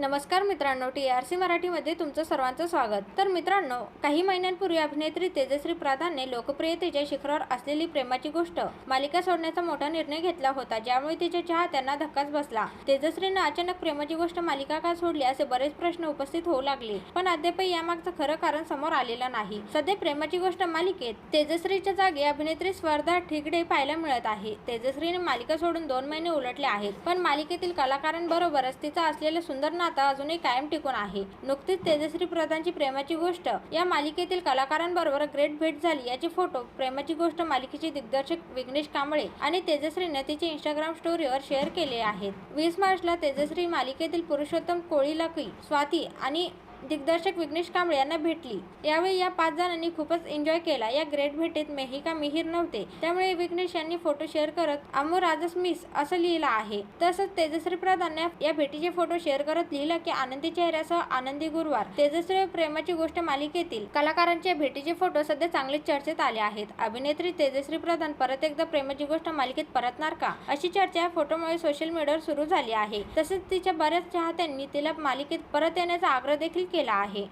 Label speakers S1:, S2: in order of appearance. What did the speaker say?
S1: नमस्कार मित्रांनो T R C मराठीमध्ये तुमचं सर्वांचं स्वागत. तर मित्रांनो काही महिन्यांपूर्वी अभिनेत्री तेजश्री प्रधानने लोकप्रियतेच्या शिखरावर असलेली प्रेमाची गोष्ट मालिका सोडण्याचा मोठा निर्णय घेतला होता ज्यामुळे तिच्या चाहत्यांना धक्काच बसला. तेजश्रीनं अचानक प्रेमाची गोष्ट मालिका का सोडली असे बरेच प्रश्न उपस्थित होऊ लागले पण अद्यापही यामागचं खरं कारण समोर आलेलं नाही. सध्या प्रेमाची गोष्ट मालिकेत तेजश्रीच्या जागी अभिनेत्री स्पर्धा ठिकडे पाहायला मिळत आहे. तेजश्रीने मालिका सोडून दोन महिने उलटले आहेत पण मालिकेतील कलाकारांबरोबरच तिचा असलेलं सुंदर आता अजूनही कायम टिकून आहे. नुकतीच तेजश्री प्रधानची प्रेमाची गोष्ट या मालिकेतील कलाकारांबरोबर ग्रेट भेट झाली याचे फोटो प्रेमाची गोष्ट मालिकेचे दिग्दर्शक विघ्नेश कांबळे आणि तेजश्रीने तिचे इंस्टाग्राम स्टोरीवर शेअर केले आहेत. वीस मार्चला तेजश्री मालिकेतील पुरुषोत्तम कोळीलकी स्वाती आणि दिग्दर्शक विघ्नेश कांबळे यांना भेटली. यावेळी या पाच जणांनी खूपच एन्जॉय केला. या ग्रेट भेटीत मेहिका मिहीर नव्हते. त्यामुळे विघ्नेश यांनी फोटो शेअर करत आमो राजस मिस असं लिहिलं आहे. तसंच तेजश्री प्रधान या भेटीचे फोटो शेअर करत लिहिलं की आनंदी चेहऱ्यासह आनंदी गुरुवार. तेजश्री प्रेमाची गोष्ट मालिकेतील कलाकारांच्या भेटीचे फोटो सध्या चांगलेच चर्चेत आले आहेत. अभिनेत्री तेजश्री प्रधान परत एकदा प्रेमाची गोष्ट मालिकेत परतणार का? अशी चर्चा या फोटोमुळे सोशल मीडियावर सुरू झाली आहे. तसेच तिच्या बऱ्याच चाहत्यांनी तिला मालिकेत परत येण्याचा आग्रह देखील केला आहे.